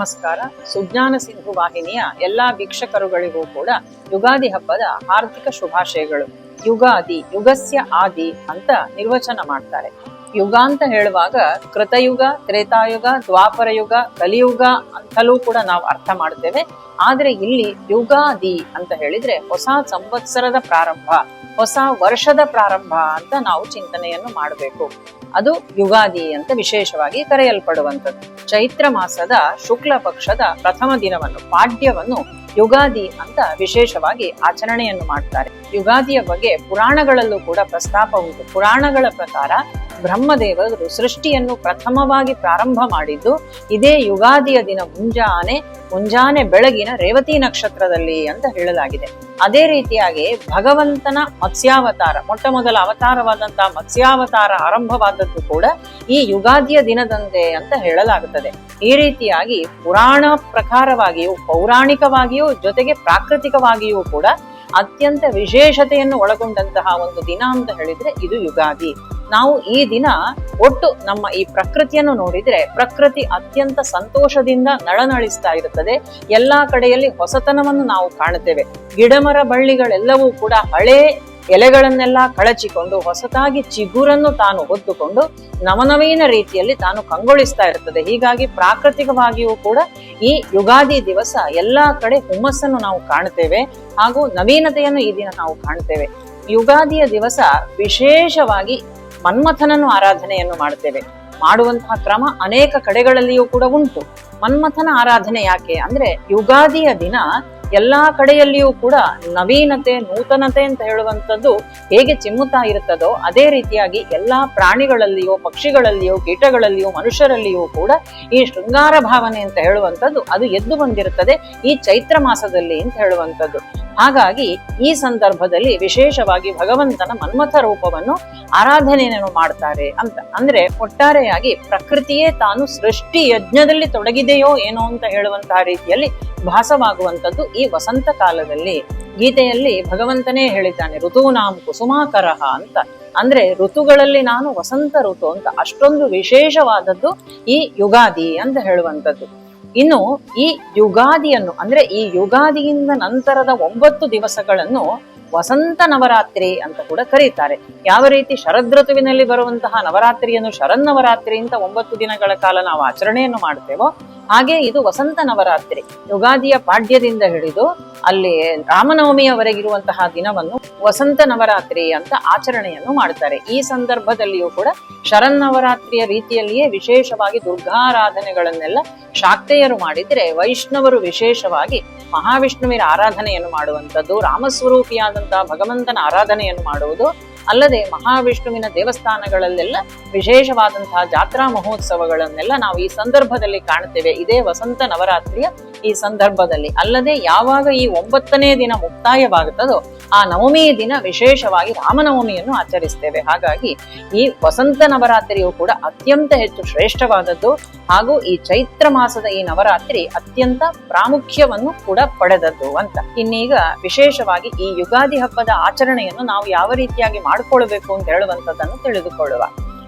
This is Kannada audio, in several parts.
ನಮಸ್ಕಾರ. ಸುಜ್ಞಾನ ಸಿಂಧು ವಾಹಿನಿಯ ಎಲ್ಲಾ ವೀಕ್ಷಕರುಗಳಿಗೂ ಕೂಡ ಯುಗಾದಿ ಹಬ್ಬದ ಹಾರ್ದಿಕ ಶುಭಾಶಯಗಳು. ಯುಗಾದಿ, ಯುಗಸ್ಯ ಆದಿ ಅಂತ ನಿರ್ವಚನ ಮಾಡ್ತಾರೆ. ಯುಗ ಅಂತ ಹೇಳುವಾಗ ಕೃತಯುಗ, ತ್ರೇತಾಯುಗ ದ್ವಾಪರ ಯುಗ ಕಲಿಯುಗ ಅಂತಲೂ ಕೂಡ ನಾವು ಅರ್ಥ ಮಾಡ್ತೇವೆ ಆದ್ರೆ ಇಲ್ಲಿ ಯುಗಾದಿ ಅಂತ ಹೇಳಿದ್ರೆ ಹೊಸ ಸಂವತ್ಸರದ ಪ್ರಾರಂಭ, ಹೊಸ ವರ್ಷದ ಪ್ರಾರಂಭ ಅಂತ ನಾವು ಚಿಂತನೆಯನ್ನು ಮಾಡಬೇಕು. ಅದು ಯುಗಾದಿ ಅಂತ ವಿಶೇಷವಾಗಿ ಕರೆಯಲ್ಪಡುವಂಥದ್ದು. ಚೈತ್ರ ಮಾಸದ ಶುಕ್ಲ ಪಕ್ಷದ ಪ್ರಥಮ ದಿನವನ್ನು, ಪಾಡ್ಯವನ್ನು ಯುಗಾದಿ ಅಂತ ವಿಶೇಷವಾಗಿ ಆಚರಣೆಯನ್ನು ಮಾಡ್ತಾರೆ. ಯುಗಾದಿಯ ಬಗ್ಗೆ ಪುರಾಣಗಳಲ್ಲೂ ಕೂಡ ಪ್ರಸ್ತಾಪ ಉಂಟು. ಪುರಾಣಗಳ ಪ್ರಕಾರ ಬ್ರಹ್ಮದೇವರು ಸೃಷ್ಟಿಯನ್ನು ಪ್ರಥಮವಾಗಿ ಪ್ರಾರಂಭ ಮಾಡಿದ್ದು, ಇದೇ ಯುಗಾದಿಯ ದಿನ ಮುಂಜಾನೆ ಮುಂಜಾನೆ ಬೆಳಗಿನ ರೇವತಿ ನಕ್ಷತ್ರದಲ್ಲಿ ಅಂತ ಹೇಳಲಾಗಿದೆ. ಅದೇ ರೀತಿಯಾಗಿ ಭಗವಂತನ ಮತ್ಸ್ಯಾವತಾರ, ಮೊಟ್ಟ ಮೊದಲ ಅವತಾರವಾದಂತಹ ಮತ್ಸ್ಯಾವತಾರ ಆರಂಭವಾದದ್ದು ಕೂಡ ಈ ಯುಗಾದಿಯ ದಿನದಂದೇ ಅಂತ ಹೇಳಲಾಗುತ್ತದೆ. ಈ ರೀತಿಯಾಗಿ ಪುರಾಣ ಪ್ರಕಾರವಾಗಿಯೂ, ಪೌರಾಣಿಕವಾಗಿಯೂ, ಜೊತೆಗೆ ಪ್ರಾಕೃತಿಕವಾಗಿಯೂ ಕೂಡ ಅತ್ಯಂತ ವಿಶೇಷತೆಯನ್ನು ಒಳಗೊಂಡಂತಹ ಒಂದು ದಿನ ಅಂತ ಹೇಳಿದ್ರೆ ಇದು ಯುಗಾದಿ. ನಾವು ಈ ದಿನ ಒಟ್ಟು ನಮ್ಮ ಈ ಪ್ರಕೃತಿಯನ್ನು ನೋಡಿದ್ರೆ ಪ್ರಕೃತಿ ಅತ್ಯಂತ ಸಂತೋಷದಿಂದ ನಳನಳಿಸ್ತಾ ಇರುತ್ತದೆ. ಎಲ್ಲಾ ಕಡೆಯಲ್ಲಿ ಹೊಸತನವನ್ನು ನಾವು ಕಾಣುತ್ತೇವೆ. ಗಿಡಮರ ಬಳ್ಳಿಗಳೆಲ್ಲವೂ ಕೂಡ ಹಳೇ ಎಲೆಗಳನ್ನೆಲ್ಲ ಕಳಚಿಕೊಂಡು ಹೊಸತಾಗಿ ಚಿಗುರನ್ನು ತಾನು ಹೊತ್ತುಕೊಂಡು ನವನವೀನ ರೀತಿಯಲ್ಲಿ ತಾನು ಕಂಗೊಳಿಸ್ತಾ ಇರ್ತದೆ ಹೀಗಾಗಿ ಪ್ರಾಕೃತಿಕವಾಗಿಯೂ ಕೂಡ ಈ ಯುಗಾದಿ ದಿವಸ ಎಲ್ಲಾ ಕಡೆ ಹುಮ್ಮಸ್ಸನ್ನು ನಾವು ಕಾಣುತ್ತೇವೆ ಹಾಗೂ ನವೀನತೆಯನ್ನು ಈ ದಿನ ನಾವು ಕಾಣ್ತೇವೆ ಯುಗಾದಿಯ ದಿವಸ ವಿಶೇಷವಾಗಿ ಮನ್ಮಥನನ್ನು ಆರಾಧನೆಯನ್ನು ಮಾಡುತ್ತೇವೆ. ಮಾಡುವಂತಹ ಕ್ರಮ ಅನೇಕ ಕಡೆಗಳಲ್ಲಿಯೂ ಕೂಡ ಉಂಟು. ಮನ್ಮಥನ ಆರಾಧನೆ ಯಾಕೆ? ಅಂದ್ರೆ ಯುಗಾದಿಯ ದಿನ ಎಲ್ಲಾ ಕಡೆಯಲ್ಲಿಯೂ ಕೂಡ ನವೀನತೆ, ನೂತನತೆ ಅಂತ ಹೇಳುವಂಥದ್ದು ಹೇಗೆ ಚಿಮ್ಮುತ್ತಾ ಇರುತ್ತದೋ ಅದೇ ರೀತಿಯಾಗಿ ಎಲ್ಲಾ ಪ್ರಾಣಿಗಳಲ್ಲಿಯೋ, ಪಕ್ಷಿಗಳಲ್ಲಿಯೋ, ಕೀಟಗಳಲ್ಲಿಯೋ, ಮನುಷ್ಯರಲ್ಲಿಯೂ ಕೂಡ ಈ ಶೃಂಗಾರ ಭಾವನೆ ಅಂತ ಹೇಳುವಂಥದ್ದು ಅದು ಎದ್ದು ಬಂದಿರುತ್ತದೆ ಈ ಚೈತ್ರ ಮಾಸದಲ್ಲಿ ಅಂತ ಹೇಳುವಂಥದ್ದು. ಹಾಗಾಗಿ ಈ ಸಂದರ್ಭದಲ್ಲಿ ವಿಶೇಷವಾಗಿ ಭಗವಂತನ ಮನ್ಮಥ ರೂಪವನ್ನು ಆರಾಧನೆಯನ್ನು ಮಾಡ್ತಾರೆ ಅಂತ. ಅಂದ್ರೆ ಒಟ್ಟಾರೆಯಾಗಿ ಪ್ರಕೃತಿಯೇ ತಾನು ಸೃಷ್ಟಿ ಯಜ್ಞದಲ್ಲಿ ತೊಡಗಿದೆಯೋ ಏನೋ ಅಂತ ಹೇಳುವಂತಹ ರೀತಿಯಲ್ಲಿ ಭಾಸವಾಗುವಂಥದ್ದು ಈ ವಸಂತ ಕಾಲದಲ್ಲಿ. ಗೀತೆಯಲ್ಲಿ ಭಗವಂತನೇ ಹೇಳಿದ್ದಾನೆ, ಋತುನಾಂ ಕುಸುಮಾಕರಹ ಅಂತ. ಅಂದ್ರೆ ಋತುಗಳಲ್ಲಿ ನಾನು ವಸಂತ ಋತು ಅಂತ ಅಷ್ಟೊಂದು ವಿಶೇಷವಾದದ್ದು ಈ ಯುಗಾದಿ ಅಂತ ಹೇಳುವಂಥದ್ದು. ಇನ್ನು ಈ ಯುಗಾದಿಯನ್ನು, ಅಂದ್ರೆ ಈ ಯುಗಾದಿಯಿಂದ ನಂತರದ ಒಂಬತ್ತು ದಿವಸಗಳನ್ನು ವಸಂತ ನವರಾತ್ರಿ ಅಂತ ಕೂಡ ಕರೀತಾರೆ. ಯಾವ ರೀತಿ ಶರದ್ ಋತುವಿನಲ್ಲಿ ಬರುವಂತಹ ನವರಾತ್ರಿಯನ್ನು ಶರನ್ನವರಾತ್ರಿ ಅಂತ ಒಂಬತ್ತು ದಿನಗಳ ಕಾಲ ನಾವು ಆಚರಣೆಯನ್ನು ಮಾಡ್ತೇವೋ ಹಾಗೆ ಇದು ವಸಂತ ನವರಾತ್ರಿ ಯುಗಾದಿಯ ಪಾಡ್ಯದಿಂದ ಹಿಡಿದು ಅಲ್ಲಿ ರಾಮನವಮಿಯವರೆಗಿರುವಂತಹ ದಿನವನ್ನು ವಸಂತ ನವರಾತ್ರಿ ಅಂತ ಆಚರಣೆಯನ್ನು ಮಾಡ್ತಾರೆ. ಈ ಸಂದರ್ಭದಲ್ಲಿಯೂ ಕೂಡ ಶರನ್ನವರಾತ್ರಿಯ ರೀತಿಯಲ್ಲಿಯೇ ವಿಶೇಷವಾಗಿ ದುರ್ಗಾರಾಧನೆಗಳನ್ನೆಲ್ಲ ಶಾಕ್ತೆಯರು ಮಾಡಿದರೆ ವೈಷ್ಣವರು ವಿಶೇಷವಾಗಿ ಮಹಾವಿಷ್ಣುವಿನ ಆರಾಧನೆಯನ್ನು ಮಾಡುವಂಥದ್ದು, ರಾಮಸ್ವರೂಪಿಯಾದಂತಹ ಭಗವಂತನ ಆರಾಧನೆಯನ್ನು ಮಾಡುವುದು ಅಲ್ಲದೆ ಮಹಾವಿಷ್ಣುವಿನ ದೇವಸ್ಥಾನಗಳಲ್ಲೆಲ್ಲ ವಿಶೇಷವಾದಂತಹ ಜಾತ್ರಾ ಮಹೋತ್ಸವಗಳನ್ನೆಲ್ಲ ನಾವು ಈ ಸಂದರ್ಭದಲ್ಲಿ ಕಾಣುತ್ತೇವೆ. ಇದೇ ವಸಂತ ನವರಾತ್ರಿಯ ಈ ಸಂದರ್ಭದಲ್ಲಿ. ಅಲ್ಲದೆ ಯಾವಾಗ ಈ ಒಂಬತ್ತನೇ ದಿನ ಮುಕ್ತಾಯವಾಗುತ್ತದೋ ಆ ನವಮಿಯ ದಿನ ವಿಶೇಷವಾಗಿ ರಾಮನವಮಿಯನ್ನು ಆಚರಿಸ್ತೇವೆ. ಹಾಗಾಗಿ ಈ ವಸಂತ ನವರಾತ್ರಿಯು ಕೂಡ ಅತ್ಯಂತ ಹೆಚ್ಚು ಶ್ರೇಷ್ಠವಾದದ್ದು ಹಾಗೂ ಈ ಚೈತ್ರ ಮಾಸದ ಈ ನವರಾತ್ರಿ ಅತ್ಯಂತ ಪ್ರಾಮುಖ್ಯವನ್ನು ಕೂಡ ಪಡೆದದ್ದು ಅಂತ. ಇನ್ನೀಗ ವಿಶೇಷವಾಗಿ ಈ ಯುಗಾದಿ ಹಬ್ಬದ ಆಚರಣೆಯನ್ನು ನಾವು ಯಾವ ರೀತಿಯಾಗಿ ಮಾಡಿಕೊಳ್ಬೇಕು ಅಂತ ಹೇಳುವಂತದ್ದನ್ನು ತಿಳಿದುಕೊಳ್ಳುವ.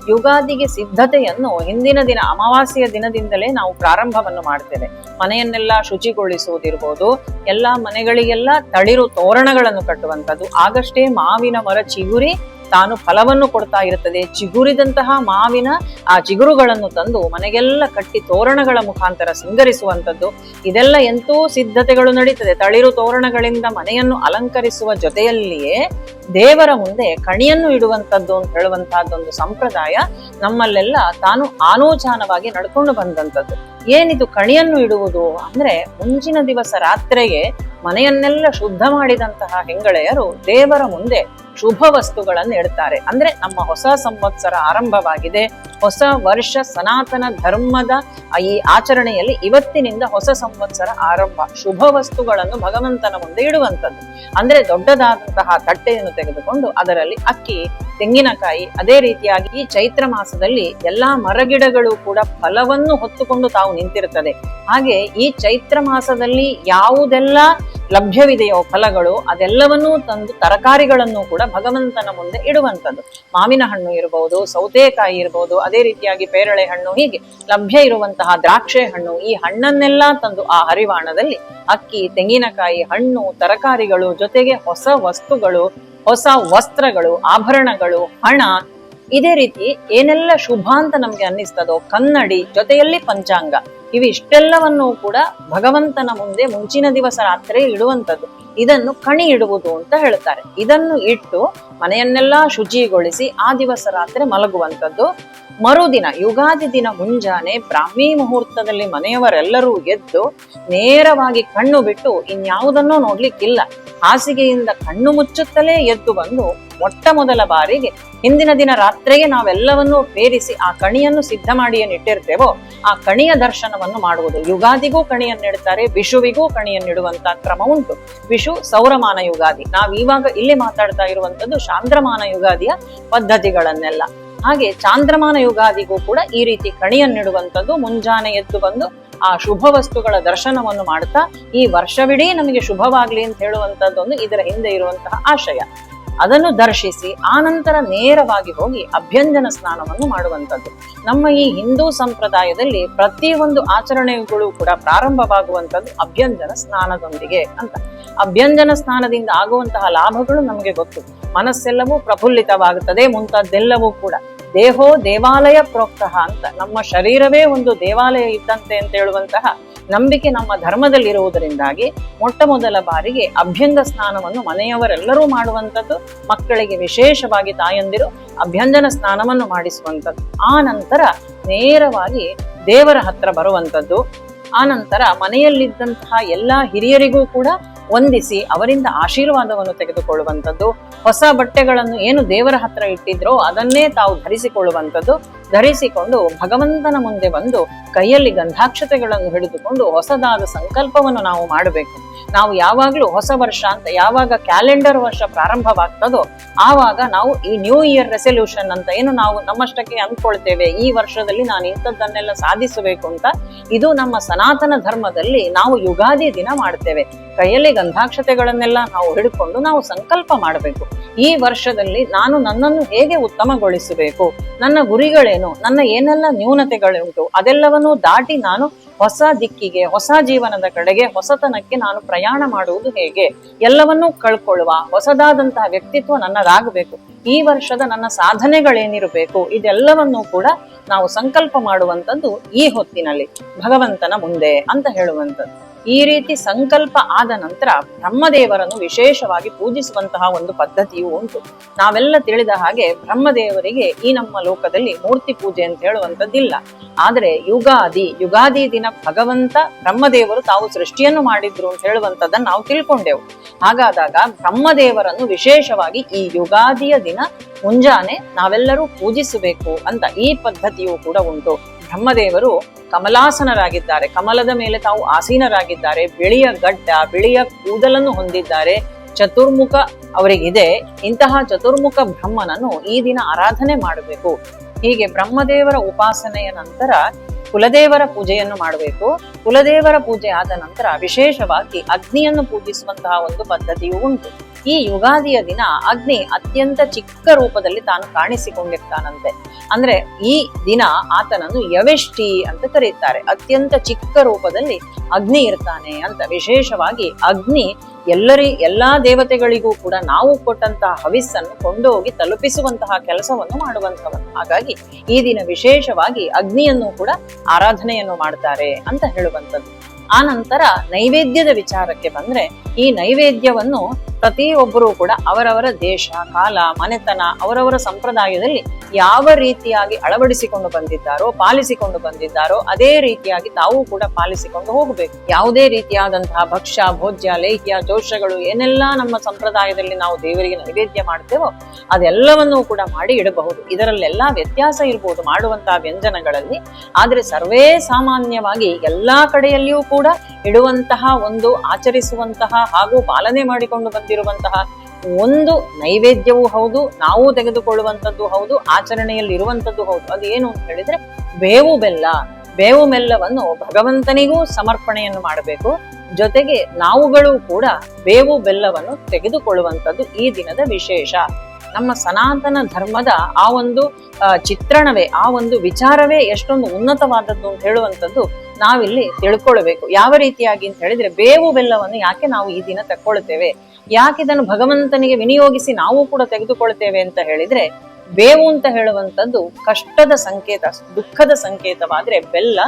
ಯುಗಾದಿಗೆ ಸಿದ್ಧತೆಯನ್ನು ಹಿಂದಿನ ದಿನ, ಅಮಾವಾಸ್ಯೆಯ ದಿನದಿಂದಲೇ ನಾವು ಪ್ರಾರಂಭವನ್ನು ಮಾಡ್ತೇವೆ. ಮನೆಯನ್ನೆಲ್ಲ ಶುಚಿಗೊಳಿಸುವುದಿರ್ಬೋದು, ಎಲ್ಲಾ ಮನೆಗಳಿಗೆಲ್ಲ ತಳಿರು ತೋರಣಗಳನ್ನು ಕಟ್ಟುವಂಥದ್ದು. ಆಗಷ್ಟೇ ಮಾವಿನ ಮರ ಚಿಗುರಿ ತಾನು ಫಲವನ್ನು ಕೊಡ್ತಾ ಇರುತ್ತದೆ. ಚಿಗುರಿದಂತಹ ಮಾವಿನ ಆ ಚಿಗುರುಗಳನ್ನು ತಂದು ಮನೆಗೆಲ್ಲ ಕಟ್ಟಿ ತೋರಣಗಳ ಮುಖಾಂತರ ಸಿಂಗರಿಸುವಂಥದ್ದು. ಇದೆಲ್ಲ ಎಂತೂ ಸಿದ್ಧತೆಗಳು ನಡೀತದೆ. ತಳಿರು ತೋರಣಗಳಿಂದ ಮನೆಯನ್ನು ಅಲಂಕರಿಸುವ ಜೊತೆಯಲ್ಲಿಯೇ ದೇವರ ಮುಂದೆ ಕಣಿಯನ್ನು ಇಡುವಂಥದ್ದು ಅಂತ ಹೇಳುವಂತಹದ್ದೊಂದು ಸಂಪ್ರದಾಯ ನಮ್ಮಲ್ಲೆಲ್ಲ ತಾನು ಆಲೋಚನವಾಗಿ ನಡ್ಕೊಂಡು ಬಂದಂಥದ್ದು. ಏನಿದು ಕಣಿಯನ್ನು ಇಡುವುದು ಅಂದ್ರೆ ಮುಂಚಿನ ದಿವಸ ರಾತ್ರಿಗೆ ಮನೆಯನ್ನೆಲ್ಲ ಶುದ್ಧ ಮಾಡಿದಂತಹ ಹೆಂಗಳೆಯರು ದೇವರ ಮುಂದೆ ಶುಭ ವಸ್ತುಗಳನ್ನು ಇಡ್ತಾರೆ. ಅಂದ್ರೆ ನಮ್ಮ ಹೊಸ ಸಂವತ್ಸರ ಆರಂಭವಾಗಿದೆ. ಹೊಸ ವರ್ಷ ಸನಾತನ ಧರ್ಮದ ಈ ಆಚರಣೆಯಲ್ಲಿ ಇವತ್ತಿನಿಂದ ಹೊಸ ಸಂವತ್ಸರ ಆರಂಭ. ಶುಭ ವಸ್ತುಗಳನ್ನು ಭಗವಂತನ ಮುಂದೆ ಇಡುವಂಥದ್ದು. ಅಂದ್ರೆ ದೊಡ್ಡದಾದಂತಹ ತಟ್ಟೆಯನ್ನು ತೆಗೆದುಕೊಂಡು ಅದರಲ್ಲಿ ಅಕ್ಕಿ ತೆಂಗಿನಕಾಯಿ, ಅದೇ ರೀತಿಯಾಗಿ ಈ ಚೈತ್ರ ಮಾಸದಲ್ಲಿ ಎಲ್ಲಾ ಮರಗಿಡಗಳು ಕೂಡ ಫಲವನ್ನು ಹೊತ್ತುಕೊಂಡು ತಾವು ನಿಂತಿರುತ್ತದೆ. ಹಾಗೆ ಈ ಚೈತ್ರ ಮಾಸದಲ್ಲಿ ಯಾವುದೆಲ್ಲ ಲಭ್ಯವಿದೆಯೋ ಫಲಗಳು, ಅದೆಲ್ಲವನ್ನೂ ತಂದು ತರಕಾರಿಗಳನ್ನು ಕೂಡ ಭಗವಂತನ ಮುಂದೆ ಇಡುವಂಥದ್ದು. ಮಾವಿನ ಹಣ್ಣು ಇರಬಹುದು ಸೌತೆಕಾಯಿ ಇರಬಹುದು ಅದೇ ರೀತಿಯಾಗಿ ಪೇರಳೆ ಹಣ್ಣು, ಹೀಗೆ ಲಭ್ಯ ಇರುವಂತಹ ದ್ರಾಕ್ಷೆ ಹಣ್ಣು, ಈ ಹಣ್ಣನ್ನೆಲ್ಲ ತಂದು ಆ ಹರಿವಾಣದಲ್ಲಿ ಅಕ್ಕಿ, ತೆಂಗಿನಕಾಯಿ, ಹಣ್ಣು, ತರಕಾರಿಗಳು ಜೊತೆಗೆ ಹೊಸ ವಸ್ತುಗಳು ಹೊಸ ವಸ್ತ್ರಗಳು ಆಭರಣಗಳು ಹಣ ಇದೇ ರೀತಿ ಏನೆಲ್ಲ ಶುಭ ಅಂತ ನಮ್ಗೆ ಅನ್ನಿಸ್ತದೋ, ಕನ್ನಡಿ ಜೊತೆಯಲ್ಲಿ ಪಂಚಾಂಗ, ಇವಿಷ್ಟೆಲ್ಲವನ್ನು ಕೂಡ ಭಗವಂತನ ಮುಂದೆ ಮುಂಚಿನ ದಿವಸ ರಾತ್ರಿ ಇಡುವಂಥದ್ದು. ಇದನ್ನು ಕಣಿ ಇಡುವುದು ಅಂತ ಹೇಳ್ತಾರೆ. ಇದನ್ನು ಇಟ್ಟು ಮನೆಯನ್ನೆಲ್ಲ ಶುಚಿಗೊಳಿಸಿ ಆ ದಿವಸ ರಾತ್ರಿ ಮಲಗುವಂಥದ್ದು. ಮರುದಿನ, ಯುಗಾದಿ ದಿನ ಮುಂಜಾನೆ ಬ್ರಾಹ್ಮಿ ಮುಹೂರ್ತದಲ್ಲಿ ಮನೆಯವರೆಲ್ಲರೂ ಎದ್ದು ನೇರವಾಗಿ ಕಣ್ಣು ಬಿಟ್ಟು ಇನ್ಯಾವುದನ್ನೂ ನೋಡ್ಲಿಕ್ಕಿಲ್ಲ. ಹಾಸಿಗೆಯಿಂದ ಕಣ್ಣು ಮುಚ್ಚುತ್ತಲೇ ಎದ್ದು ಬಂದು ಮೊಟ್ಟ ಮೊದಲ ಬಾರಿಗೆ ಹಿಂದಿನ ದಿನ ರಾತ್ರಿಗೆ ನಾವೆಲ್ಲವನ್ನೂ ಪೇರಿಸಿ ಆ ಕಣಿಯನ್ನು ಸಿದ್ಧ ಮಾಡಿ ಏನಿಟ್ಟಿರ್ತೇವೋ ಆ ಕಣಿಯ ದರ್ಶನವನ್ನು ಮಾಡುವುದು. ಯುಗಾದಿಗೂ ಕಣಿಯನ್ನಿಡ್ತಾರೆ ವಿಷುವಿಗೂ ಕಣಿಯನ್ನಿಡುವಂತ ಕ್ರಮ ಉಂಟು. ವಿಷು ಸೌರಮಾನ ಯುಗಾದಿ. ನಾವ್ ಇವಾಗ ಇಲ್ಲಿ ಮಾತಾಡ್ತಾ ಇರುವಂತದ್ದು ಚಾಂದ್ರಮಾನ ಯುಗಾದಿಯ ಪದ್ಧತಿಗಳನ್ನೆಲ್ಲ. ಹಾಗೆ ಚಾಂದ್ರಮಾನ ಯುಗಾದಿಗೂ ಕೂಡ ಈ ರೀತಿ ಕಣಿಯನ್ನಿಡುವಂಥದ್ದು ಮುಂಜಾನೆ ಎದ್ದು ಬಂದು ಆ ಶುಭ ವಸ್ತುಗಳ ದರ್ಶನವನ್ನು ಮಾಡ್ತಾ, ಈ ವರ್ಷವಿಡೀ ನಮಗೆ ಶುಭವಾಗ್ಲಿ ಅಂತ ಹೇಳುವಂತದ್ದೊಂದು ಇದರ ಹಿಂದೆ ಇರುವಂತಹ ಆಶಯ. ಅದನ್ನು ದರ್ಶಿಸಿ ಆನಂತರ ನೇರವಾಗಿ ಹೋಗಿ ಅಭ್ಯಂಜನ ಸ್ನಾನವನ್ನು ಮಾಡುವಂಥದ್ದು. ನಮ್ಮ ಈ ಹಿಂದೂ ಸಂಪ್ರದಾಯದಲ್ಲಿ ಪ್ರತಿಯೊಂದು ಆಚರಣೆಗಳು ಕೂಡ ಪ್ರಾರಂಭವಾಗುವಂಥದ್ದು ಅಭ್ಯಂಜನ ಸ್ನಾನದೊಂದಿಗೆ ಅಂತ. ಅಭ್ಯಂಜನ ಸ್ನಾನದಿಂದ ಆಗುವಂತಹ ಲಾಭಗಳು ನಮಗೆ ಗೊತ್ತು. ಮನಸ್ಸೆಲ್ಲವೂ ಪ್ರಫುಲ್ಲಿತವಾಗುತ್ತದೆ ಮುಂತಾದ್ದೆಲ್ಲವೂ ಕೂಡ. ದೇಹೋ ದೇವಾಲಯ ಪ್ರೋಕ್ತಃ ಅಂತ. ನಮ್ಮ ಶರೀರವೇ ಒಂದು ದೇವಾಲಯ ಇದ್ದಂತೆ ಅಂತ ಹೇಳುವಂತಹ ನಂಬಿಕೆ ನಮ್ಮ ಧರ್ಮದಲ್ಲಿರುವುದರಿಂದಾಗಿ ಮೊಟ್ಟ ಮೊದಲ ಬಾರಿಗೆ ಅಭ್ಯಂಗ ಸ್ನಾನವನ್ನು ಮನೆಯವರೆಲ್ಲರೂ ಮಾಡುವಂಥದ್ದು, ಮಕ್ಕಳಿಗೆ ವಿಶೇಷವಾಗಿ ತಾಯಂದಿರು ಅಭ್ಯಂಜನ ಸ್ನಾನವನ್ನು ಮಾಡಿಸುವಂಥದ್ದು. ಆ ನಂತರ ನೇರವಾಗಿ ದೇವರ ಹತ್ರ ಬರುವಂಥದ್ದು. ಆ ನಂತರ ಮನೆಯಲ್ಲಿದ್ದಂತಹ ಎಲ್ಲ ಹಿರಿಯರಿಗೂ ಕೂಡ ವಂದಿಸಿ ಅವರಿಂದ ಆಶೀರ್ವಾದವನ್ನು ತೆಗೆದುಕೊಳ್ಳುವಂಥದ್ದು, ಹೊಸ ಬಟ್ಟೆಗಳನ್ನು ಏನು ದೇವರ ಹತ್ರ ಇಟ್ಟಿದ್ರೋ ಅದನ್ನೇ ತಾವು ಧರಿಸಿಕೊಳ್ಳುವಂಥದ್ದು, ಧರಿಸಿಕೊಂಡು ಭಗವಂತನ ಮುಂದೆ ಬಂದು ಕೈಯಲ್ಲಿ ಗಂಧಾಕ್ಷತೆಗಳನ್ನು ಹಿಡಿದುಕೊಂಡು ಹೊಸದಾದ ಸಂಕಲ್ಪವನ್ನು ನಾವು ಮಾಡಬೇಕು. ನಾವು ಯಾವಾಗ್ಲೂ ಹೊಸ ವರ್ಷ ಅಂತ, ಯಾವಾಗ ಕ್ಯಾಲೆಂಡರ್ ವರ್ಷ ಪ್ರಾರಂಭವಾಗ್ತದೋ ಆವಾಗ ನಾವು ಈ ನ್ಯೂ ಇಯರ್ ರೆಸೊಲ್ಯೂಷನ್ ಅಂತ ಏನು ನಾವು ನಮ್ಮಷ್ಟಕ್ಕೆ ಅಂದ್ಕೊಳ್ತೇವೆ. ಈ ವರ್ಷದಲ್ಲಿ ನಾನು ಇಂಥದ್ದನ್ನೆಲ್ಲ ಸಾಧಿಸಬೇಕು ಅಂತ ಇದು ನಮ್ಮ ಸನಾತನ ಧರ್ಮದಲ್ಲಿ ನಾವು ಯುಗಾದಿ ದಿನ ಮಾಡ್ತೇವೆ. ಕೈಯಲ್ಲಿ ಗಂಧಾಕ್ಷತೆಗಳನ್ನೆಲ್ಲ ನಾವು ಹಿಡ್ಕೊಂಡು ನಾವು ಸಂಕಲ್ಪ ಮಾಡಬೇಕು. ಈ ವರ್ಷದಲ್ಲಿ ನಾನು ನನ್ನನ್ನು ಹೇಗೆ ಉತ್ತಮಗೊಳಿಸಬೇಕು? ನನ್ನ ಗುರಿಗಳೇನು? ನನ್ನ ಏನೆಲ್ಲ ನ್ಯೂನತೆಗಳುಂಟು? ಅದೆಲ್ಲವನ್ನೂ ದಾಟಿ ನಾನು ಹೊಸ ದಿಕ್ಕಿಗೆ, ಹೊಸ ಜೀವನದ ಕಡೆಗೆ ಹೊಸತನಕ್ಕೆ ನಾನು ಪ್ರಯಾಣ ಮಾಡುವುದು ಹೇಗೆ? ಎಲ್ಲವನ್ನೂ ಕಳ್ಕೊಳ್ಳುವ, ಹೊಸದಾದಂತಹ ವ್ಯಕ್ತಿತ್ವ ನನ್ನದಾಗಬೇಕು. ಈ ವರ್ಷದ ನನ್ನ ಸಾಧನೆಗಳೇನಿರಬೇಕು? ಇದೆಲ್ಲವನ್ನೂ ಕೂಡ ನಾವು ಸಂಕಲ್ಪ ಮಾಡುವಂಥದ್ದು ಈ ಹೊತ್ತಿನಲ್ಲಿ. ಭಗವಂತನ ಮುಂದೆ ಅಂತ ಹೇಳುವಂಥದ್ದು. ಈ ರೀತಿ ಸಂಕಲ್ಪ ಆದ ನಂತರ ಬ್ರಹ್ಮದೇವರನ್ನು ವಿಶೇಷವಾಗಿ ಪೂಜಿಸುವಂತಹ ಒಂದು ಪದ್ಧತಿಯೂ ಉಂಟು. ನಾವೆಲ್ಲ ತಿಳಿದ ಹಾಗೆ ಬ್ರಹ್ಮದೇವರಿಗೆ ಈ ನಮ್ಮ ಲೋಕದಲ್ಲಿ ಮೂರ್ತಿ ಪೂಜೆ ಅಂತ ಹೇಳುವಂಥದ್ದಿಲ್ಲ. ಆದರೆ ಯುಗಾದಿ ಯುಗಾದಿ ದಿನ ಭಗವಂತ ಬ್ರಹ್ಮದೇವರು ತಾವು ಸೃಷ್ಟಿಯನ್ನು ಮಾಡಿದ್ರು ಅಂತ ಹೇಳುವಂಥದ್ದನ್ನು ನಾವು ತಿಳ್ಕೊಂಡೆವು. ಹಾಗಾದಾಗ ಬ್ರಹ್ಮದೇವರನ್ನು ವಿಶೇಷವಾಗಿ ಈ ಯುಗಾದಿಯ ದಿನ ಮುಂಜಾನೆ ನಾವೆಲ್ಲರೂ ಪೂಜಿಸಬೇಕು ಅಂತ ಈ ಪದ್ಧತಿಯೂ ಕೂಡ ಉಂಟು. ಬ್ರಹ್ಮದೇವರು ಕಮಲಾಸನರಾಗಿದ್ದಾರೆ. ಕಮಲದ ಮೇಲೆ ತಾವು ಆಸೀನರಾಗಿದ್ದಾರೆ. ಬಿಳಿಯ ಗಡ್ಡ, ಬಿಳಿಯ ಕೂದಲನ್ನು ಹೊಂದಿದ್ದಾರೆ. ಚತುರ್ಮುಖ ಅವರಿಗಿದೆ. ಇಂತಹ ಚತುರ್ಮುಖ ಬ್ರಹ್ಮನನ್ನು ಈ ದಿನ ಆರಾಧನೆ ಮಾಡಬೇಕು. ಹೀಗೆ ಬ್ರಹ್ಮದೇವರ ಉಪಾಸನೆಯ ನಂತರ ಕುಲದೇವರ ಪೂಜೆಯನ್ನು ಮಾಡಬೇಕು. ಕುಲದೇವರ ಪೂಜೆ ಆದ ನಂತರ ವಿಶೇಷವಾಗಿ ಅಗ್ನಿಯನ್ನು ಪೂಜಿಸುವಂತಹ ಒಂದು ಪದ್ಧತಿಯು ಉಂಟು. ಈ ಯುಗಾದಿಯ ದಿನ ಅಗ್ನಿ ಅತ್ಯಂತ ಚಿಕ್ಕ ರೂಪದಲ್ಲಿ ತಾನು ಕಾಣಿಸಿಕೊಂಡಿರ್ತಾನಂತೆ. ಅಂದ್ರೆ ಈ ದಿನ ಆತನನ್ನು ಯವೆಷ್ಟಿ ಅಂತ ಕರೀತಾರೆ ಅತ್ಯಂತ ಚಿಕ್ಕ ರೂಪದಲ್ಲಿ ಅಗ್ನಿ ಇರ್ತಾನೆ ಅಂತ. ವಿಶೇಷವಾಗಿ ಅಗ್ನಿ ಎಲ್ಲರಿ, ಎಲ್ಲಾ ದೇವತೆಗಳಿಗೂ ಕೂಡ ನಾವು ಕೊಟ್ಟಂತಹ ಹವಿಸ್ಸನ್ನು ಕೊಂಡೋಗಿ ತಲುಪಿಸುವಂತಹ ಕೆಲಸವನ್ನು ಮಾಡುವಂತವನು ಹಾಗಾಗಿ ಈ ದಿನ ವಿಶೇಷವಾಗಿ ಅಗ್ನಿಯನ್ನು ಕೂಡ ಆರಾಧನೆಯನ್ನು ಮಾಡ್ತಾರೆ ಅಂತ ಹೇಳುವಂಥದ್ದು. ಆ ನಂತರ ನೈವೇದ್ಯದ ವಿಚಾರಕ್ಕೆ ಬಂದ್ರೆ ಈ ನೈವೇದ್ಯವನ್ನು ಪ್ರತಿಯೊಬ್ಬರೂ ಕೂಡ ಅವರವರ ದೇಶ, ಕಾಲ, ಮನೆತನ, ಅವರವರ ಸಂಪ್ರದಾಯದಲ್ಲಿ ಯಾವ ರೀತಿಯಾಗಿ ಅಳವಡಿಸಿಕೊಂಡು ಬಂದಿದ್ದಾರೋ, ಪಾಲಿಸಿಕೊಂಡು ಬಂದಿದ್ದಾರೋ, ಅದೇ ರೀತಿಯಾಗಿ ತಾವು ಕೂಡ ಪಾಲಿಸಿಕೊಂಡು ಹೋಗಬೇಕು. ಯಾವುದೇ ರೀತಿಯಾದಂತಹ ಭಕ್ಷ್ಯ, ಭೋಜ್ಯ, ಲೇಹ್ಯ ದೋಷಗಳು ಏನೆಲ್ಲ ನಮ್ಮ ಸಂಪ್ರದಾಯದಲ್ಲಿ ನಾವು ದೇವರಿಗೆ ನೈವೇದ್ಯ ಮಾಡ್ತೇವೋ, ಅದೆಲ್ಲವನ್ನೂ ಕೂಡ ಮಾಡಿ ಇಡಬಹುದು. ಇದರಲ್ಲೆಲ್ಲ ವ್ಯತ್ಯಾಸ ಇರಬಹುದು ಮಾಡುವಂತಹ ವ್ಯಂಜನಗಳಲ್ಲಿ. ಆದರೆ ಸರ್ವೇ ಸಾಮಾನ್ಯವಾಗಿ ಎಲ್ಲಾ ಕಡೆಯಲ್ಲಿಯೂ ಕೂಡ ಇಡುವಂತಹ ಒಂದು, ಆಚರಿಸುವಂತಹ ಹಾಗೂ ಪಾಲನೆ ಮಾಡಿಕೊಂಡು ಬಂದಿರುವಂತಹ ಒಂದು ನೈವೇದ್ಯವೂ ಹೌದು, ನಾವು ತೆಗೆದುಕೊಳ್ಳುವಂಥದ್ದು ಹೌದು, ಆಚರಣೆಯಲ್ಲಿ ಇರುವಂಥದ್ದು ಹೌದು. ಅದು ಏನು ಅಂತ ಹೇಳಿದ್ರೆ, ಬೇವು ಬೆಲ್ಲ. ಬೇವು ಬೆಲ್ಲವನ್ನು ಭಗವಂತನಿಗೂ ಸಮರ್ಪಣೆಯನ್ನು ಮಾಡಬೇಕು. ಜೊತೆಗೆ ನಾವುಗಳು ಕೂಡ ಬೇವು ಬೆಲ್ಲವನ್ನು ತೆಗೆದುಕೊಳ್ಳುವಂಥದ್ದು ಈ ದಿನದ ವಿಶೇಷ. ನಮ್ಮ ಸನಾತನ ಧರ್ಮದ ಆ ಒಂದು ಚಿತ್ರಣವೇ, ಆ ಒಂದು ವಿಚಾರವೇ ಎಷ್ಟೊಂದು ಉನ್ನತವಾದದ್ದು ಅಂತ ಹೇಳುವಂಥದ್ದು ನಾವಿಲ್ಲಿ ತಿಳ್ಕೊಳ್ಬೇಕು. ಯಾವ ರೀತಿಯಾಗಿ ಅಂತ ಹೇಳಿದ್ರೆ ಬೇವು ಬೆಲ್ಲವನ್ನು ಯಾಕೆ ನಾವು ಈ ದಿನ ತಕ್ಕೊಳ್ತೇವೆ? ಯಾಕೆ ಇದನ್ನು ಭಗವಂತನಿಗೆ ವಿನಿಯೋಗಿಸಿ ನಾವು ಕೂಡ ತೆಗೆದುಕೊಳ್ತೇವೆ ಅಂತ ಹೇಳಿದ್ರೆ ಬೇವು ಅಂತ ಹೇಳುವಂಥದ್ದು ಕಷ್ಟದ ಸಂಕೇತ, ದುಃಖದ ಸಂಕೇತವಾದ್ರೆ ಬೆಲ್ಲ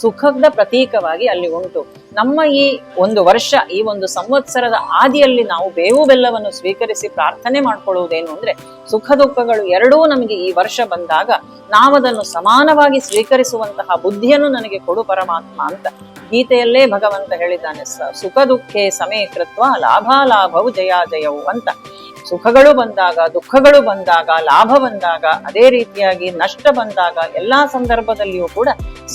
ಸುಖದ ಪ್ರತೀಕವಾಗಿ ಅಲ್ಲಿ ಉಂಟು. ನಮ್ಮ ಈ ಒಂದು ವರ್ಷ, ಈ ಒಂದು ಸಂವತ್ಸರದ ಆದಿಯಲ್ಲಿ ನಾವು ಬೇವು ಬೆಲ್ಲವನ್ನು ಸ್ವೀಕರಿಸಿ ಪ್ರಾರ್ಥನೆ ಮಾಡ್ಕೊಳ್ಳುವುದೇನು ಅಂದ್ರೆ, ಸುಖ ದುಃಖಗಳು ಎರಡೂ ನಮಗೆ ಈ ವರ್ಷ ಬಂದಾಗ ನಾವದನ್ನು ಸಮಾನವಾಗಿ ಸ್ವೀಕರಿಸುವಂತಹ ಬುದ್ಧಿಯನ್ನು ನನಗೆ ಕೊಡು ಪರಮಾತ್ಮ ಅಂತ ಗೀತೆಯಲ್ಲೇ ಭಗವಂತ ಹೇಳಿದ್ದಾನೆ ಸುಖ ದುಃಖೇ ಸಮೇ ಕೃತ್ವ ಲಾಭಾಲಾಭವು ಜಯಾಜಯವು ಅಂತ. ಸುಖಗಳು ಬಂದಾಗ, ದುಃಖಗಳು ಬಂದಾಗ, ಲಾಭ ಬಂದಾಗ, ಅದೇ ರೀತಿಯಾಗಿ ನಷ್ಟ ಬಂದಾಗ ಎಲ್ಲಾ ಸಂದರ್ಭದಲ್ಲಿಯೂ ಕೂಡ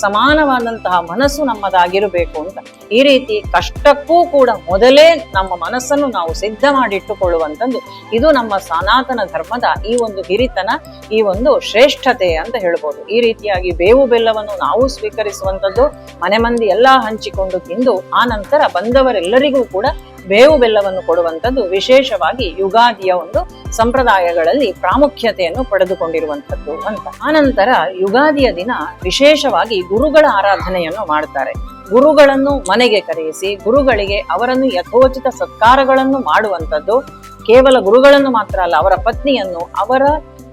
ಸಮಾನವಾದಂತಹ ಮನಸ್ಸು ನಮ್ಮದಾಗಿರಬೇಕು ಅಂತ. ಈ ರೀತಿ ಕಷ್ಟಕ್ಕೂ ಕೂಡ ಮೊದಲೇ ನಮ್ಮ ಮನಸ್ಸನ್ನು ನಾವು ಸಿದ್ಧ ಮಾಡಿಟ್ಟುಕೊಳ್ಳುವಂಥದ್ದು ಇದು ನಮ್ಮ ಸನಾತನ ಧರ್ಮದ ಈ ಒಂದು ಹಿರಿತನ, ಈ ಒಂದು ಶ್ರೇಷ್ಠತೆ ಅಂತ ಹೇಳ್ಬೋದು. ಈ ರೀತಿಯಾಗಿ ಬೇವು ಬೆಲ್ಲವನ್ನು ನಾವು ಸ್ವೀಕರಿಸುವಂಥದ್ದು ಮನೆ ಮಂದಿ ಎಲ್ಲಾ ಹಂಚಿಕೊಂಡು ತಿಂದು, ಆ ನಂತರ ಬಂದವರೆಲ್ಲರಿಗೂ ಕೂಡ ಬೇವು ಬೆಲ್ಲವನ್ನು ಕೊಡುವಂಥದ್ದು ವಿಶೇಷವಾಗಿ ಯುಗಾದಿಯ ಒಂದು ಸಂಪ್ರದಾಯಗಳಲ್ಲಿ ಪ್ರಾಮುಖ್ಯತೆಯನ್ನು ಪಡೆದುಕೊಂಡಿರುವಂಥದ್ದು ಅಂತ. ಆನಂತರ ಯುಗಾದಿಯ ದಿನ ವಿಶೇಷವಾಗಿ ಗುರುಗಳ ಆರಾಧನೆಯನ್ನು ಮಾಡ್ತಾರೆ. ಗುರುಗಳನ್ನು ಮನೆಗೆ ಕರೆಯಿಸಿ, ಗುರುಗಳಿಗೆ ಅವರನ್ನು ಯಥೋಚಿತ ಸತ್ಕಾರಗಳನ್ನು ಮಾಡುವಂಥದ್ದು. ಕೇವಲ ಗುರುಗಳನ್ನು ಮಾತ್ರ ಅಲ್ಲ, ಅವರ ಪತ್ನಿಯನ್ನು, ಅವರ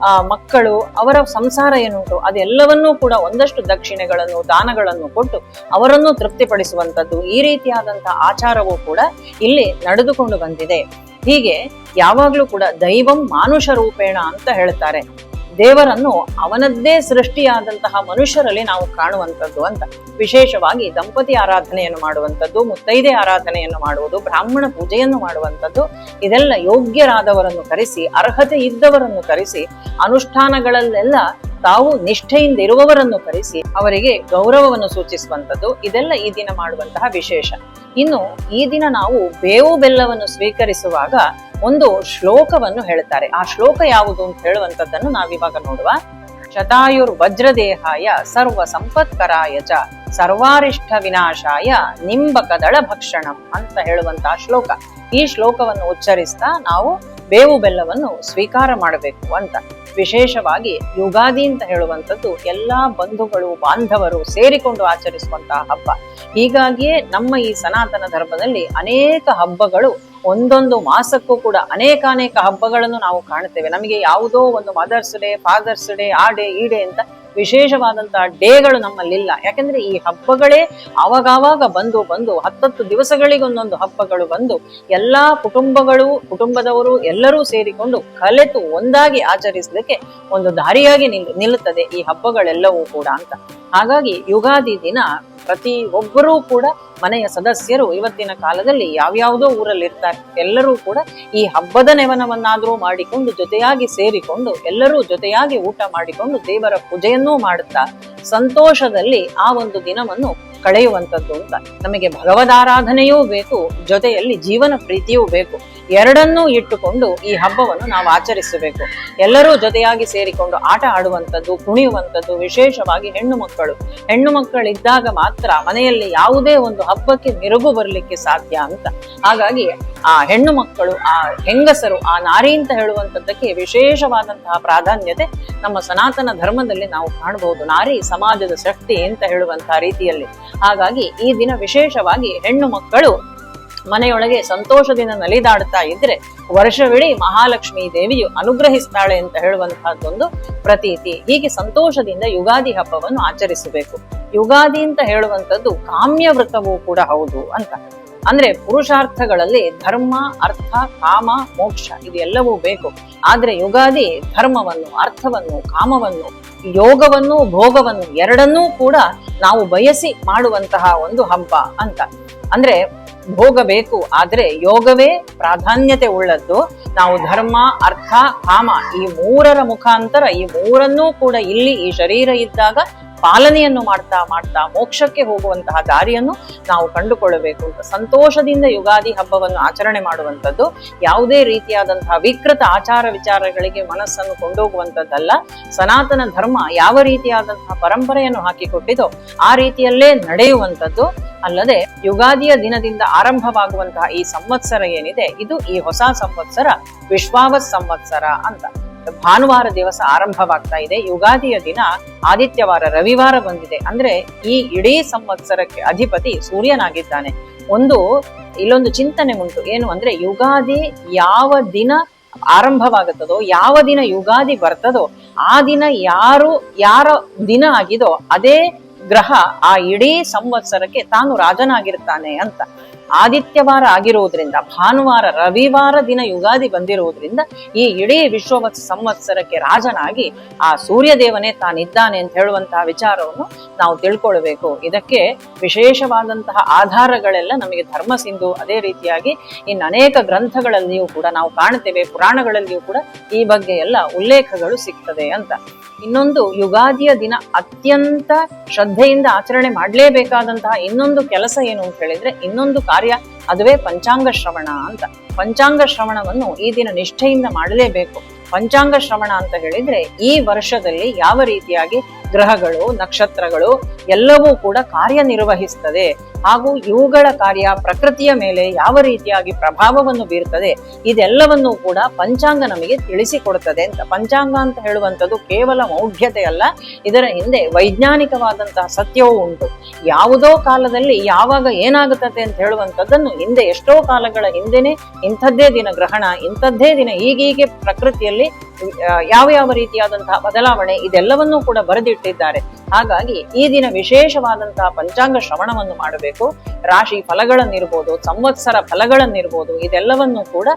ಆ, ಮಕ್ಕಳು ಅವರ ಸಂಸಾರ ಏನುಂಟು ಅದೆಲ್ಲವನ್ನೂ ಕೂಡ ಒಂದಷ್ಟು ದಕ್ಷಿಣೆಗಳನ್ನು ದಾನಗಳನ್ನು ಕೊಟ್ಟು ಅವರನ್ನು ತೃಪ್ತಿಪಡಿಸುವಂಥದ್ದು ಈ ರೀತಿಯಾದಂತಹ ಆಚಾರವೂ ಕೂಡ ಇಲ್ಲಿ ನಡೆದುಕೊಂಡು ಬಂದಿದೆ. ಹೀಗೆ ಯಾವಾಗಲೂ ಕೂಡ ದೈವಂ ಮಾನುಷ ರೂಪೇಣ ಅಂತ ಹೇಳ್ತಾರೆ. ದೇವರನ್ನು ಅವನದ್ದೇ ಸೃಷ್ಟಿಯಾದಂತಹ ಮನುಷ್ಯರಲ್ಲಿ ನಾವು ಕಾಣುವಂಥದ್ದು ಅಂತ ವಿಶೇಷವಾಗಿ ದಂಪತಿ ಆರಾಧನೆಯನ್ನು ಮಾಡುವಂಥದ್ದು, ಮುತ್ತೈದೆ ಆರಾಧನೆಯನ್ನು ಮಾಡುವುದು, ಬ್ರಾಹ್ಮಣ ಪೂಜೆಯನ್ನು ಮಾಡುವಂಥದ್ದು, ಇದೆಲ್ಲ ಯೋಗ್ಯರಾದವರನ್ನು ಕರೆಸಿ, ಅರ್ಹತೆ ಇದ್ದವರನ್ನು ಕರೆಸಿ, ಅನುಷ್ಠಾನಗಳಲ್ಲೆಲ್ಲ ತಾವು ನಿಷ್ಠೆಯಿಂದ ಇರುವವರನ್ನು ಕರೆಸಿ ಅವರಿಗೆ ಗೌರವವನ್ನು ಸೂಚಿಸುವಂಥದ್ದು, ಇದೆಲ್ಲ ಈ ದಿನ ಮಾಡುವಂತಹ ವಿಶೇಷ. ಇನ್ನು ಈ ದಿನ ನಾವು ಬೇವು ಬೆಲ್ಲವನ್ನು ಸ್ವೀಕರಿಸುವಾಗ ಒಂದು ಶ್ಲೋಕವನ್ನು ಹೇಳ್ತಾರೆ. ಆ ಶ್ಲೋಕ ಯಾವುದು ಅಂತ ಹೇಳುವಂತದ್ದನ್ನು ನಾವಿವಾಗ ನೋಡುವ. ಶತಾಯುರ್ ವಜ್ರದೇಹಾಯ ಸರ್ವ ಸಂಪತ್ಕರಾಯ ಸರ್ವಾರಿಷ್ಠ ವಿನಾಶಾಯ ನಿಂಬಕದಳ ಭಕ್ಷಣಂ ಅಂತ ಹೇಳುವಂತಹ ಶ್ಲೋಕ. ಈ ಶ್ಲೋಕವನ್ನು ಉಚ್ಚರಿಸ್ತಾ ನಾವು ಬೇವು ಬೆಲ್ಲವನ್ನು ಸ್ವೀಕಾರ ಮಾಡಬೇಕು ಅಂತ. ವಿಶೇಷವಾಗಿ ಯುಗಾದಿ ಅಂತ ಹೇಳುವಂಥದ್ದು ಎಲ್ಲಾ ಬಂಧುಗಳು, ಬಾಂಧವರು ಸೇರಿಕೊಂಡು ಆಚರಿಸುವಂತಹ ಹಬ್ಬ. ಹೀಗಾಗಿಯೇ ನಮ್ಮ ಈ ಸನಾತನ ಧರ್ಮದಲ್ಲಿ ಅನೇಕ ಹಬ್ಬಗಳು ಒಂದೊಂದು ಮಾಸಕ್ಕೂ ಕೂಡ ಅನೇಕ ಅನೇಕ ಹಬ್ಬಗಳನ್ನು ನಾವು ಕಾಣುತ್ತೇವೆ. ನಮಗೆ ಯಾವುದೋ ಒಂದು ಮದರ್ಸ್ ಡೇ, ಫಾದರ್ಸ್ ಡೇ, ಆ ಡೇ, ಈ ಡೇ ಅಂತ ವಿಶೇಷವಾದಂತಹ ಡೇಗಳು ನಮ್ಮಲ್ಲಿಲ್ಲ. ಯಾಕಂದ್ರೆ ಈ ಹಬ್ಬಗಳೇ ಅವಾಗವಾಗ ಬಂದು ಬಂದು ಹತ್ತತ್ತು ದಿವಸಗಳಿಗೊಂದೊಂದು ಹಬ್ಬಗಳು ಬಂದು ಎಲ್ಲಾ ಕುಟುಂಬಗಳು, ಕುಟುಂಬದವರು ಎಲ್ಲರೂ ಸೇರಿಕೊಂಡು ಕಲೆತು ಒಂದಾಗಿ ಆಚರಿಸಲಿಕ್ಕೆ ಒಂದು ದಾರಿಯಾಗಿ ನಿಲ್, ನಿಲ್ಲುತ್ತದೆ ಈ ಹಬ್ಬಗಳೆಲ್ಲವೂ ಕೂಡ ಅಂತ. ಹಾಗಾಗಿ ಯುಗಾದಿ ದಿನ ಪ್ರತಿ ಒಬ್ಬರೂ ಕೂಡ ಮನೆಯ ಸದಸ್ಯರು ಇವತ್ತಿನ ಕಾಲದಲ್ಲಿ ಯಾವ್ಯಾವುದೋ ಊರಲ್ಲಿ ಇರ್ತಾರೆ ಎಲ್ಲರೂ ಕೂಡ ಈ ಹಬ್ಬದ ನೆವನವನ್ನಾದರೂ ಮಾಡಿಕೊಂಡು ಜೊತೆಯಾಗಿ ಸೇರಿಕೊಂಡು ಎಲ್ಲರೂ ಜೊತೆಯಾಗಿ ಊಟ ಮಾಡಿಕೊಂಡು ದೇವರ ಪೂಜೆಯನ್ನೂ ಮಾಡುತ್ತಾ ಸಂತೋಷದಲ್ಲಿ ಆ ಒಂದು ದಿನವನ್ನು ಕಳೆಯುವಂಥದ್ದು ಅಂತ. ನಮಗೆ ಭಗವದಾರಾಧನೆಯೂ ಬೇಕು, ಜೊತೆಯಲ್ಲಿ ಜೀವನ ಪ್ರೀತಿಯೂ ಬೇಕು. ಎರಡನ್ನೂ ಇಟ್ಟುಕೊಂಡು ಈ ಹಬ್ಬವನ್ನು ನಾವು ಆಚರಿಸಬೇಕು. ಎಲ್ಲರೂ ಜೊತೆಯಾಗಿ ಸೇರಿಕೊಂಡು ಆಟ ಆಡುವಂಥದ್ದು, ಕುಣಿಯುವಂಥದ್ದು, ವಿಶೇಷವಾಗಿ ಹೆಣ್ಣು ಮಕ್ಕಳು. ಹೆಣ್ಣು ಮಕ್ಕಳಿದ್ದಾಗ ಮಾತ್ರ ಮನೆಯಲ್ಲಿ ಯಾವುದೇ ಒಂದು ಹಬ್ಬಕ್ಕೆ ಮೆರುಗು ಬರಲಿಕ್ಕೆ ಸಾಧ್ಯ ಅಂತ. ಹಾಗಾಗಿ ಆ ಹೆಣ್ಣು ಮಕ್ಕಳು, ಆ ಹೆಂಗಸರು, ಆ ನಾರಿ ಅಂತ ಹೇಳುವಂಥದ್ದಕ್ಕೆ ವಿಶೇಷವಾದಂತಹ ಪ್ರಾಧಾನ್ಯತೆ ನಮ್ಮ ಸನಾತನ ಧರ್ಮದಲ್ಲಿ ನಾವು ಕಾಣಬಹುದು. ನಾರಿ ಸಮಾಜದ ಶಕ್ತಿ ಅಂತ ಹೇಳುವಂತಹ ರೀತಿಯಲ್ಲಿ. ಹಾಗಾಗಿ ಈ ದಿನ ವಿಶೇಷವಾಗಿ ಹೆಣ್ಣು ಮಕ್ಕಳು ಮನೆಯೊಳಗೆ ಸಂತೋಷದಿಂದ ನಲಿದಾಡ್ತಾ ಇದ್ರೆ ವರ್ಷವಿಡೀ ಮಹಾಲಕ್ಷ್ಮೀ ದೇವಿಯು ಅನುಗ್ರಹಿಸ್ತಾಳೆ ಅಂತ ಹೇಳುವಂತಹದ್ದೊಂದು ಪ್ರತೀತಿ. ಹೀಗೆ ಸಂತೋಷದಿಂದ ಯುಗಾದಿ ಹಬ್ಬವನ್ನು ಆಚರಿಸಬೇಕು. ಯುಗಾದಿ ಅಂತ ಹೇಳುವಂಥದ್ದು ಕಾಮ್ಯ ವ್ರತವೂ ಕೂಡ ಹೌದು ಅಂತ. ಅಂದ್ರೆ ಪುರುಷಾರ್ಥಗಳಲ್ಲಿ ಧರ್ಮ, ಅರ್ಥ, ಕಾಮ, ಮೋಕ್ಷ ಇದೆಲ್ಲವೂ ಬೇಕು. ಆದ್ರೆ ಯುಗಾದಿ ಧರ್ಮವನ್ನು, ಅರ್ಥವನ್ನು, ಕಾಮವನ್ನು, ಯೋಗವನ್ನು, ಭೋಗವನ್ನು ಎರಡನ್ನೂ ಕೂಡ ನಾವು ಬಯಸಿ ಮಾಡುವಂತಹ ಒಂದು ಹಬ್ಬ ಅಂತ. ಅಂದ್ರೆ ಆದರೆ ಆದ್ರೆ ಯೋಗವೇ ಪ್ರಾಧಾನ್ಯತೆ ಉಳ್ಳದ್ದು. ನಾವು ಧರ್ಮ, ಅರ್ಥ, ಕಾಮ ಈ ಮೂರರ ಮುಖಾಂತರ ಈ ಮೂರನ್ನೂ ಕೂಡ ಇಲ್ಲಿ ಈ ಶರೀರ ಇದ್ದಾಗ ಪಾಲನೆಯನ್ನು ಮಾಡ್ತಾ ಮಾಡ್ತಾ ಮೋಕ್ಷಕ್ಕೆ ಹೋಗುವಂತಹ ದಾರಿಯನ್ನು ನಾವು ಕಂಡುಕೊಳ್ಳಬೇಕು. ಅಂತ ಸಂತೋಷದಿಂದ ಯುಗಾದಿ ಹಬ್ಬವನ್ನು ಆಚರಣೆ ಮಾಡುವಂಥದ್ದು, ಯಾವುದೇ ರೀತಿಯಾದಂತಹ ವಿಕೃತ ಆಚಾರ ವಿಚಾರಗಳಿಗೆ ಮನಸ್ಸನ್ನು ಕೊಂಡೋಗುವಂಥದ್ದಲ್ಲ. ಸನಾತನ ಧರ್ಮ ಯಾವ ರೀತಿಯಾದಂತಹ ಪರಂಪರೆಯನ್ನು ಹಾಕಿಕೊಟ್ಟಿದೋ ಆ ರೀತಿಯಲ್ಲೇ ನಡೆಯುವಂಥದ್ದು. ಅಲ್ಲದೆ ಯುಗಾದಿಯ ದಿನದಿಂದ ಆರಂಭವಾಗುವಂತಹ ಈ ಸಂವತ್ಸರ ಏನಿದೆ, ಇದು ಈ ಹೊಸ ಸಂವತ್ಸರ ವಿಶ್ವಾವಸ್ ಸಂವತ್ಸರ ಅಂತ. ಭಾನುವಾರ ದಿವಸ ಆರಂಭವಾಗ್ತಾ ಇದೆ. ಯುಗಾದಿಯ ದಿನ ಆದಿತ್ಯವಾರ ರವಿವಾರ ಬಂದಿದೆ. ಅಂದ್ರೆ ಈ ಇಡೀ ಸಂವತ್ಸರಕ್ಕೆ ಅಧಿಪತಿ ಸೂರ್ಯನಾಗಿದ್ದಾನೆ. ಒಂದು ಇಲ್ಲೊಂದು ಚಿಂತನೆ ಉಂಟು. ಏನು ಅಂದ್ರೆ ಯುಗಾದಿ ಯಾವ ದಿನ ಆರಂಭವಾಗುತ್ತದೋ, ಯಾವ ದಿನ ಯುಗಾದಿ ಬರ್ತದೋ, ಆ ದಿನ ಯಾರು, ಯಾರ ದಿನ ಆಗಿದೋ, ಅದೇ ಗ್ರಹ ಆ ಇಡೀ ಸಂವತ್ಸರಕ್ಕೆ ತಾನು ರಾಜನಾಗಿರ್ತಾನೆ ಅಂತ. ಆದಿತ್ಯವಾರ ಆಗಿರುವುದರಿಂದ, ಭಾನುವಾರ, ರವಿವಾರ ದಿನ ಯುಗಾದಿ ಬಂದಿರೋದ್ರಿಂದ ಈ ಇಡೀ ವಿಶ್ವವತ್ ಸಂವತ್ಸರಕ್ಕೆ ರಾಜನಾಗಿ ಆ ಸೂರ್ಯ ದೇವನೇ ತಾನಿದ್ದಾನೆ ಅಂತ ಹೇಳುವಂತಹ ವಿಚಾರವನ್ನು ನಾವು ತಿಳ್ಕೊಳ್ಬೇಕು. ಇದಕ್ಕೆ ವಿಶೇಷವಾದಂತಹ ಆಧಾರಗಳೆಲ್ಲ ನಮಗೆ ಧರ್ಮ ಸಿಂಧು ಅದೇ ರೀತಿಯಾಗಿ ಇನ್ನು ಅನೇಕ ಗ್ರಂಥಗಳಲ್ಲಿಯೂ ಕೂಡ ನಾವು ಕಾಣ್ತೇವೆ ಪುರಾಣಗಳಲ್ಲಿಯೂ ಕೂಡ ಈ ಬಗ್ಗೆ ಎಲ್ಲ ಉಲ್ಲೇಖಗಳು ಸಿಗ್ತದೆ ಅಂತ. ಇನ್ನೊಂದು ಯುಗಾದಿಯ ದಿನ ಅತ್ಯಂತ ಶ್ರದ್ಧೆಯಿಂದ ಆಚರಣೆ ಮಾಡಲೇಬೇಕಾದಂತಹ ಇನ್ನೊಂದು ಕೆಲಸ ಏನು ಅಂತ ಹೇಳಿದ್ರೆ, ಇನ್ನೊಂದು ಕಾರ್ಯ, ಅದುವೇ ಪಂಚಾಂಗ ಶ್ರವಣ ಅಂತ. ಪಂಚಾಂಗ ಶ್ರವಣವನ್ನು ಈ ದಿನ ನಿಷ್ಠೆಯಿಂದ ಮಾಡಲೇಬೇಕು. ಪಂಚಾಂಗ ಶ್ರವಣ ಅಂತ ಹೇಳಿದ್ರೆ ಈ ವರ್ಷದಲ್ಲಿ ಯಾವ ರೀತಿಯಾಗಿ ಗ್ರಹಗಳು, ನಕ್ಷತ್ರಗಳು ಎಲ್ಲವೂ ಕೂಡ ಕಾರ್ಯನಿರ್ವಹಿಸ್ತದೆ. ಹಾಗೂ ಇವುಗಳ ಕಾರ್ಯ ಪ್ರಕೃತಿಯ ಮೇಲೆ ಯಾವ ರೀತಿಯಾಗಿ ಪ್ರಭಾವವನ್ನು ಬೀರ್ತದೆ, ಇದೆಲ್ಲವನ್ನೂ ಕೂಡ ಪಂಚಾಂಗ ನಮಗೆ ತಿಳಿಸಿಕೊಡುತ್ತದೆ ಅಂತ. ಪಂಚಾಂಗ ಅಂತ ಹೇಳುವಂಥದ್ದು ಕೇವಲ ಮೌಢ್ಯತೆ ಅಲ್ಲ ಇದರ ಹಿಂದೆ ವೈಜ್ಞಾನಿಕವಾದಂತಹ ಸತ್ಯವೂ ಉಂಟು. ಯಾವುದೋ ಕಾಲದಲ್ಲಿ ಯಾವಾಗ ಏನಾಗುತ್ತದೆ ಅಂತ ಹೇಳುವಂಥದ್ದನ್ನು ಹಿಂದೆ ಎಷ್ಟೋ ಕಾಲಗಳ ಹಿಂದೆನೆ ಇಂಥದ್ದೇ ದಿನ ಗ್ರಹಣ, ಇಂಥದ್ದೇ ದಿನ ಈಗೀಗೆ ಪ್ರಕೃತಿಯಲ್ಲಿ ಯಾವ ಯಾವ ರೀತಿಯಾದಂತಹ ಬದಲಾವಣೆ, ಇದೆಲ್ಲವನ್ನೂ ಕೂಡ ಬರೆದಿಟ್ಟಿದ್ದಾರೆ ಹಾಗಾಗಿ ಈ ದಿನ ವಿಶೇಷವಾದಂತಹ ಪಂಚಾಂಗ ಶ್ರವಣವನ್ನು ಮಾಡಬೇಕು. ರಾಶಿ ಫಲಗಳನ್ನಿರ್ಬೋದು, ಸಂವತ್ಸರ ಫಲಗಳನ್ನಿರ್ಬೋದು, ಇದೆಲ್ಲವನ್ನು ಕೂಡ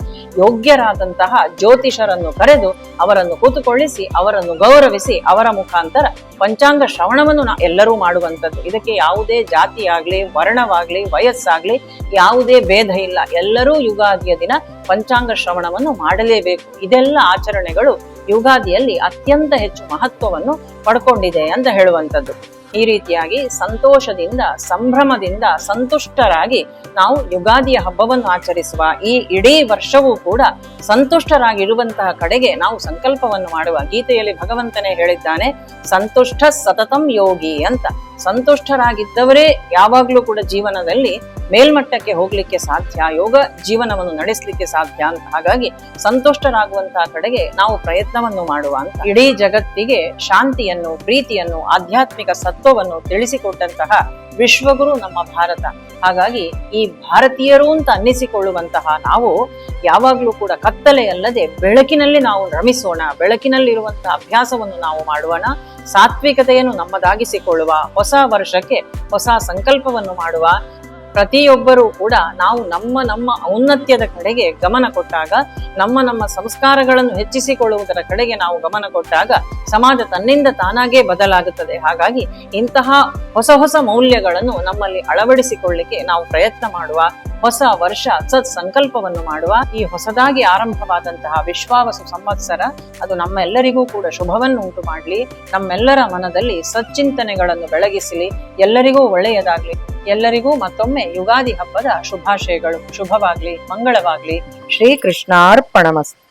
ಯೋಗ್ಯರಾದಂತಹ ಜ್ಯೋತಿಷರನ್ನು ಕರೆದು ಅವರನ್ನು ಕೂತುಕೊಳ್ಳಿಸಿ, ಅವರನ್ನು ಗೌರವಿಸಿ, ಅವರ ಮುಖಾಂತರ ಪಂಚಾಂಗ ಶ್ರವಣವನ್ನು ಎಲ್ಲರೂ ಮಾಡುವಂಥದ್ದು. ಇದಕ್ಕೆ ಯಾವುದೇ ಜಾತಿ ಆಗ್ಲಿ ವರ್ಣವಾಗ್ಲಿ, ವಯಸ್ಸಾಗ್ಲಿ ಯಾವುದೇ ಭೇದ ಇಲ್ಲ. ಎಲ್ಲರೂ ಯುಗಾದಿಯ ದಿನ ಪಂಚಾಂಗ ಶ್ರವಣವನ್ನು ಮಾಡಲೇಬೇಕು. ಇದೆಲ್ಲ ಆಚರಣೆಗಳು ಯುಗಾದಿಯಲ್ಲಿ ಅತ್ಯಂತ ಹೆಚ್ಚು ಮಹತ್ವವನ್ನು ಪಡ್ಕೊಂಡಿದೆ ಅಂತ ಹೇಳುವಂಥದ್ದು. ಈ ರೀತಿಯಾಗಿ ಸಂತೋಷದಿಂದ, ಸಂಭ್ರಮದಿಂದ ಸಂತುಷ್ಟರಾಗಿ ನಾವು ಯುಗಾದಿಯ ಹಬ್ಬವನ್ನು ಆಚರಿಸುವ ಈ ಇಡೀ ವರ್ಷವೂ ಕೂಡ ಸಂತುಷ್ಟರಾಗಿರುವಂತಹ ಕಡೆಗೆ ನಾವು ಸಂಕಲ್ಪವನ್ನು ಮಾಡುವ ಗೀತೆಯಲ್ಲಿ ಭಗವಂತನೇ ಹೇಳಿದ್ದಾನೆ, ಸಂತುಷ್ಟ ಸತತಂ ಯೋಗಿ ಅಂತ. ಸಂತುಷ್ಟರಾಗಿದ್ದವರೇ ಯಾವಾಗಲೂ ಕೂಡ ಜೀವನದಲ್ಲಿ ಮೇಲ್ಮಟ್ಟಕ್ಕೆ ಹೋಗ್ಲಿಕ್ಕೆ ಸಾಧ್ಯ, ಯೋಗ ಜೀವನವನ್ನು ನಡೆಸಲಿಕ್ಕೆ ಸಾಧ್ಯ ಅಂತ. ಹಾಗಾಗಿ ಸಂತುಷ್ಟರಾಗುವಂತಹ ಕಡೆಗೆ ನಾವು ಪ್ರಯತ್ನವನ್ನು ಮಾಡುವ ಅಂತ. ಇಡೀ ಜಗತ್ತಿಗೆ ಶಾಂತಿಯನ್ನು, ಪ್ರೀತಿಯನ್ನು, ಆಧ್ಯಾತ್ಮಿಕ ಸತ್ವವನ್ನು ತಿಳಿಸಿಕೊಟ್ಟಂತಹ ವಿಶ್ವಗುರು ನಮ್ಮ ಭಾರತ. ಹಾಗಾಗಿ ಈ ಭಾರತೀಯರು ಅಂತ ಅನ್ನಿಸಿಕೊಳ್ಳುವಂತಹ ನಾವು ಯಾವಾಗಲೂ ಕೂಡ ಕತ್ತಲೆಯಲ್ಲದೆ ಬೆಳಕಿನಲ್ಲಿ ನಾವು ರಮಿಸೋಣ ಬೆಳಕಿನಲ್ಲಿರುವಂತಹ ಅಭ್ಯಾಸವನ್ನು ನಾವು ಮಾಡೋಣ ಸಾತ್ವಿಕತೆಯನ್ನು ನಮ್ಮದಾಗಿಸಿಕೊಳ್ಳುವ, ಹೊಸ ವರ್ಷಕ್ಕೆ ಹೊಸ ಸಂಕಲ್ಪವನ್ನು ಮಾಡುವ ಪ್ರತಿಯೊಬ್ಬರೂ ಕೂಡ ನಾವು ನಮ್ಮ ನಮ್ಮ ಔನ್ನತ್ಯದ ಕಡೆಗೆ ಗಮನ ಕೊಟ್ಟಾಗ, ನಮ್ಮ ನಮ್ಮ ಸಂಸ್ಕಾರಗಳನ್ನು ಹೆಚ್ಚಿಸಿಕೊಳ್ಳುವುದರ ಕಡೆಗೆ ನಾವು ಗಮನ ಕೊಟ್ಟಾಗ ಸಮಾಜ ತನ್ನಿಂದ ತಾನಾಗೇ ಬದಲಾಗುತ್ತದೆ. ಹಾಗಾಗಿ ಇಂತಹ ಹೊಸ ಹೊಸ ಮೌಲ್ಯಗಳನ್ನು ನಮ್ಮಲ್ಲಿ ಅಳವಡಿಸಿಕೊಳ್ಳಿಕ್ಕೆ ನಾವು ಪ್ರಯತ್ನ ಮಾಡುವ, ಹೊಸ ವರ್ಷ ಸತ್ ಸಂಕಲ್ಪವನ್ನು ಮಾಡುವ, ಈ ಹೊಸದಾಗಿ ಆರಂಭವಾದಂತಹ ವಿಶ್ವಾವಸು ಸಂವತ್ಸರ, ಅದು ನಮ್ಮೆಲ್ಲರಿಗೂ ಕೂಡ ಶುಭವನ್ನು ಉಂಟು ಮಾಡಲಿ. ನಮ್ಮೆಲ್ಲರ ಮನದಲ್ಲಿ ಸಚ್ಚಿಂತನೆಗಳನ್ನು ಬೆಳಗಿಸಲಿ. ಎಲ್ಲರಿಗೂ ಒಳ್ಳೆಯದಾಗಲಿ. ಎಲ್ಲರಿಗೂ ಮತ್ತೊಮ್ಮೆ ಯುಗಾದಿ ಹಬ್ಬದ ಶುಭಾಶಯಗಳು ಶುಭವಾಗ್ಲಿ ಮಂಗಳವಾಗ್ಲಿ. ಶ್ರೀಕೃಷ್ಣಾರ್ಪಣಮಸ್ತು.